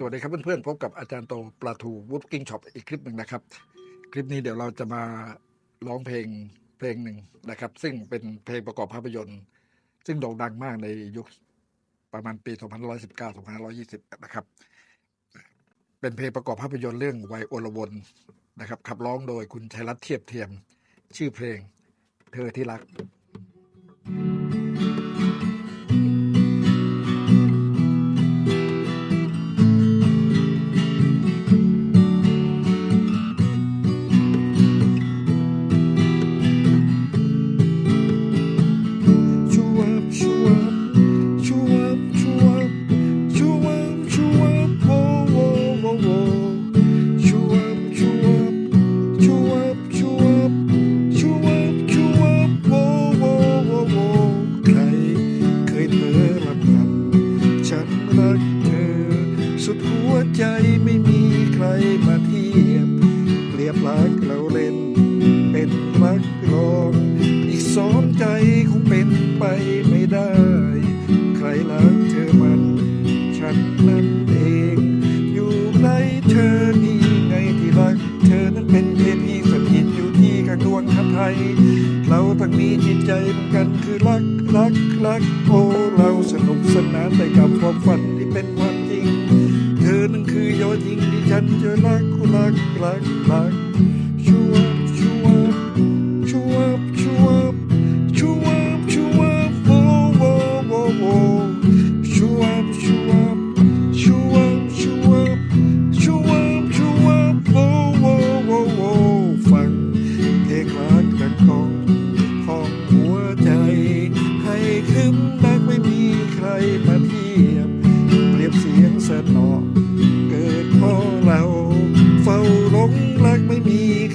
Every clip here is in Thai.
สวัสดีครับเพื่อนๆพบกับอาจารย์โตปลาทูวูดกิ้งช็อปอีกคลิปหนึ่งนะครับ คลิปนี้เดี๋ยวเราจะมาร้องเพลงเพลงหนึ่งนะครับ ซึ่งเป็นเพลงประกอบภาพยนตร์ ซึ่งโด่งดังมากในยุคประมาณปี 2519 2520 นะครับ เป็นเพลงประกอบภาพยนตร์เรื่องไวยโอลวนนะครับขับร้องโดยคุณชัยรัตน์เทียบเทียม ชื่อเพลงเธอที่รัก สุดหัวใจไม่มีใครมาเทียบ เปรียบรักเราเล่น เป็นรักลองอีกสองใจคงเป็นไปไม่ได้ ใครรักเธอมัน ฉันนั่นเอง อยู่ใกล้เธอนี่ไงที่รัก เธอนั้นเป็นเทพีสถิตอยู่ที่ข้างดวงทัพไทย เราทั้งมีจิตใจเหมือนกันคือรักรักรักโอ้เราสนุกสนานไปกับความฝันที่เป็นควา รักรักรักรักชัวบชัวบชัวบชัวบชัวบชัวบโวโวโวโวชัวบชัวบชัวบชัวบชัวบชัวบโวโวโวโวฟังเพลงรักกันของของหัวใจให้คืมนักไม่มีใครมาเทียบเปรียบเสียงสนอ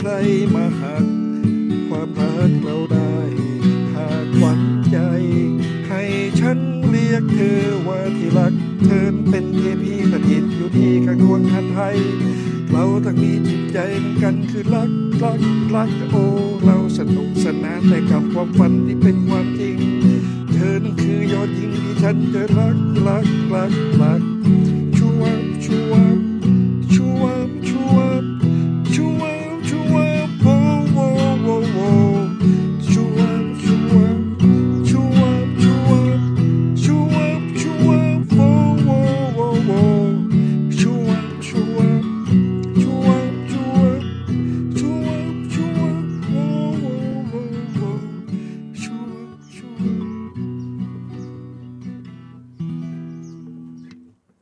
ใครมาหัก ความรักเราได้ หากหวั่นใจ ให้ฉันเรียกเธอว่าที่รัก เธอเป็นเทพีสถิตอยู่ที่ข้างดวงคันไทย เราทั้งมีจิตใจเหมือนกันคือรักรักรักโอ้เราสนุกสนานไปกับความฝันที่เป็นความจริง เธอนั้นคือยอดหญิงที่ฉันจะรักรักรักรัก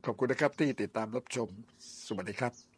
ขอบคุณนะครับที่ติดตามรับชม สวัสดีครับ